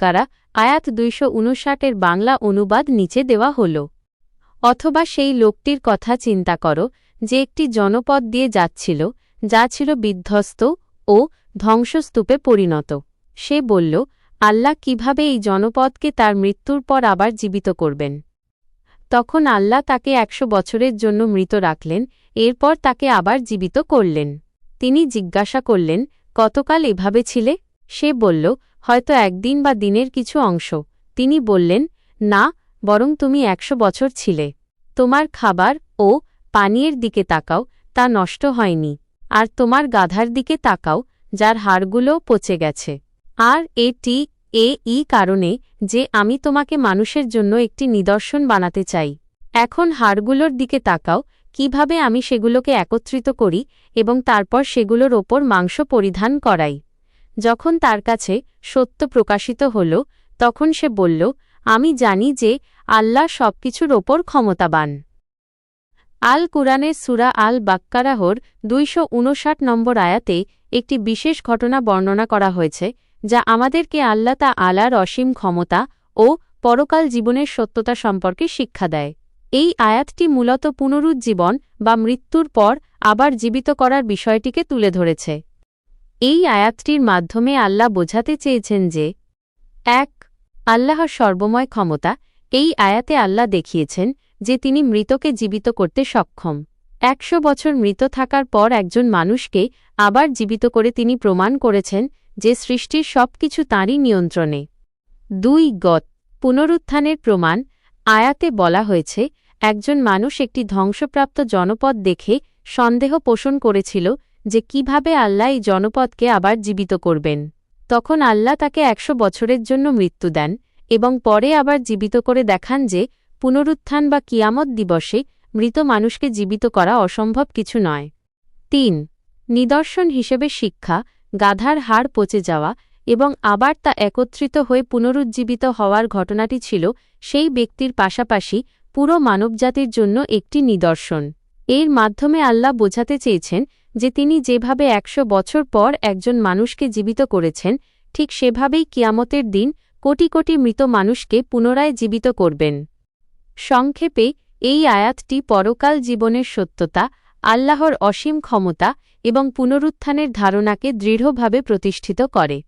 বাক্কারা আয়াত দুইশো উনষাটের বাংলা অনুবাদ নিচে দেওয়া হল। অথবা সেই লোকটির কথা চিন্তা করো, যে একটি জনপদ দিয়ে যাচ্ছিল, যা ছিল বিধ্বস্ত ও ধ্বংসস্তূপে পরিণত। সে বলল, আল্লাহ কীভাবে এই জনপদকে তার মৃত্যুর পর আবার জীবিত করবেন? তখন আল্লাহ তাকে একশো বছরের জন্য মৃত রাখলেন, এরপর তাকে আবার জীবিত করলেন। তিনি জিজ্ঞাসা করলেন, কতকাল এভাবে ছিলে? সে বলল হয়তো একদিন বা দিনের কিছু অংশ। তিনি বললেন, না, বরং তুমি একশো বছর ছিলে। তোমার খাবার ও পানীয়ের দিকে তাকাও, তা নষ্ট হয়নি। আর তোমার গাধার দিকে তাকাও, যার হাড়গুলো পচে গেছে। আর এটি এ ই কারণে যে আমি তোমাকে মানুষের জন্য একটি নিদর্শন বানাতে চাই। এখন হাড়গুলোর দিকে তাকাও, কীভাবে আমি সেগুলোকে একত্রিত করি এবং তারপর সেগুলোর ওপর মাংস পরিধান করাই। যখন তার কাছে সত্য প্রকাশিত হল, তখন সে বলল, আমি জানি যে আল্লাহ সবকিছুর ওপর ক্ষমতাবান। আল কুরআনের সুরা আল বাক্কারাহর দুইশো উনষাট নম্বর আয়াতে একটি বিশেষ ঘটনা বর্ণনা করা হয়েছে, যা আমাদেরকে আল্লাহ তা আলার অসীম ক্ষমতা ও পরকাল জীবনের সত্যতা সম্পর্কে শিক্ষা দেয়। এই আয়াতটি মূলত পুনরুজ্জীবন বা মৃত্যুর পর আবার জীবিত করার বিষয়টিকে তুলে ধরেছে। এই আয়াতটির মাধ্যমে আল্লাহ বোঝাতে চেয়েছেন যে, এক, আল্লাহর সর্বময় ক্ষমতা, এই আয়াতে আল্লাহ দেখিয়েছেন যে তিনি মৃতকে জীবিত করতে সক্ষম। একশো বছর মৃত থাকার পর একজন মানুষকে আবার জীবিত করে তিনি প্রমাণ করেছেন যে সৃষ্টির সবকিছু তাঁরই নিয়ন্ত্রণে। দুই, গত পুনরুত্থানের প্রমাণ, আয়াতে বলা হয়েছে, একজন মানুষ একটি ধ্বংসপ্রাপ্ত জনপদ দেখে সন্দেহ পোষণ করেছিল যে কীভাবে আল্লাহ এই জনপদকে আবার জীবিত করবেন। তখন আল্লাহ তাকে একশো বছরের জন্য মৃত্যু দেন এবং পরে আবার জীবিত করে দেখান যে পুনরুত্থান বা কিয়ামত দিবসে মৃত মানুষকে জীবিত করা অসম্ভব কিছু নয়। তিন, নিদর্শন হিসেবে শিক্ষা, গাধার হাড় পচে যাওয়া এবং আবার তা একত্রিত হয়ে পুনরুজ্জীবিত হওয়ার ঘটনাটি ছিল সেই ব্যক্তির পাশাপাশি পুরো মানবজাতির জন্য একটি নিদর্শন। এর মাধ্যমে আল্লাহ বোঝাতে চেয়েছেন যে তিনি যেভাবে একশো বছর পর একজন মানুষকে জীবিত করেছেন, ঠিক সেভাবেই কিয়ামতের দিন কোটি কোটি মৃত মানুষকে পুনরায় জীবিত করবেন। সংক্ষেপে, এই আয়াতটি পরকাল জীবনের সত্যতা, আল্লাহর অসীম ক্ষমতা এবং পুনরুত্থানের ধারণাকে দৃঢ়ভাবে প্রতিষ্ঠিত করে।